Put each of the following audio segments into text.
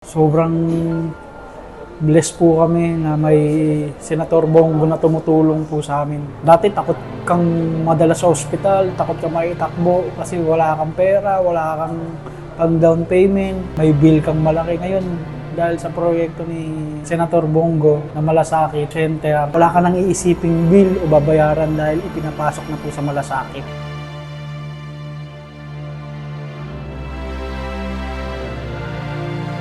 Sobrang blessed po kami na may Senator Bongo na tumutulong po sa amin. Dati takot kang madala sa ospital, takot ka maitakbo kasi wala kang pera, wala kang pang down payment, may bill kang malaki. Ngayon, dahil sa proyekto ni Senator Bongo na Malasakit Center, wala ka nang iisiping bill o babayaran dahil ipinapasok na po sa Malasakit.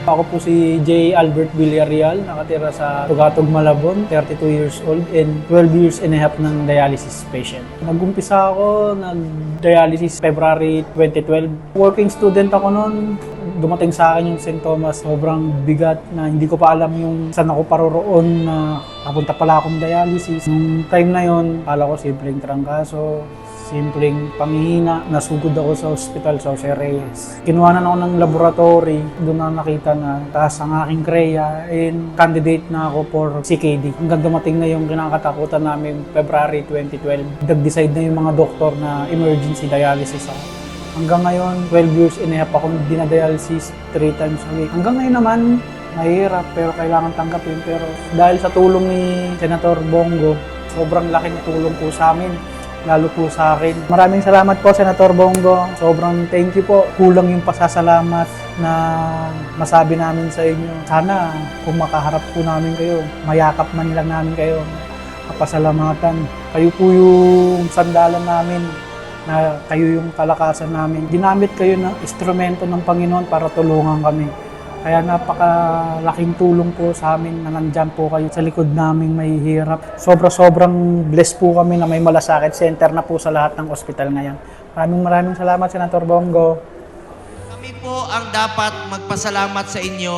Ako po si J. Albert Villarreal, nakatira sa Tugatog, Malabon, 32 years old and 12 years and a half ng dialysis patient. Nag-umpisa ako nag-dialysis February 2012. Working student ako noon. Dumating sa akin yung sintomas, sobrang bigat na hindi ko pa alam yung saan ako paroroon na papunta pala akong dialysis. Nung time na yon, kala ko simpleng trangkaso, simpleng panghihina. Nasugod ako sa hospital sa Jose Reyes. Kinuhanan ako ng laboratory. Doon na nakita na taas ang aking CREA and candidate na ako for CKD. Hanggang dumating na yung kinakatakutan namin February 2012. Nag-decide na yung mga doktor na emergency dialysis ako. Hanggang ngayon, 12 years and a half akong dinadialysis 3 times a week. Hanggang ngayon naman, mahirap pero kailangan tanggapin. Pero dahil sa tulong ni Senator Bongo, sobrang laki na tulong po sa amin lalo po sa akin. Maraming salamat po, Senator Bongo. Sobrang thank you po. Kulang yung pasasalamat na masabi namin sa inyo. Sana kung makaharap po namin kayo, mayakap man lang namin kayo, kapasalamatan. Kayo po yung sandalan namin na kayo yung kalakasan namin. Ginamit kayo ng instrumento ng Panginoon para tulungan kami. Kaya napakalaking tulong po sa amin na nandyan po kayo sa likod naming may hirap. Sobra-sobrang blessed po kami na may malasakit center na po sa lahat ng ospital ngayon. Maraming maraming salamat, Senator Bongo. Kami po ang dapat magpasalamat sa inyo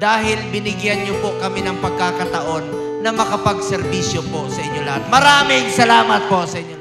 dahil binigyan niyo po kami ng pagkakataon na makapagserbisyo po sa inyo lahat. Maraming salamat po sa inyo.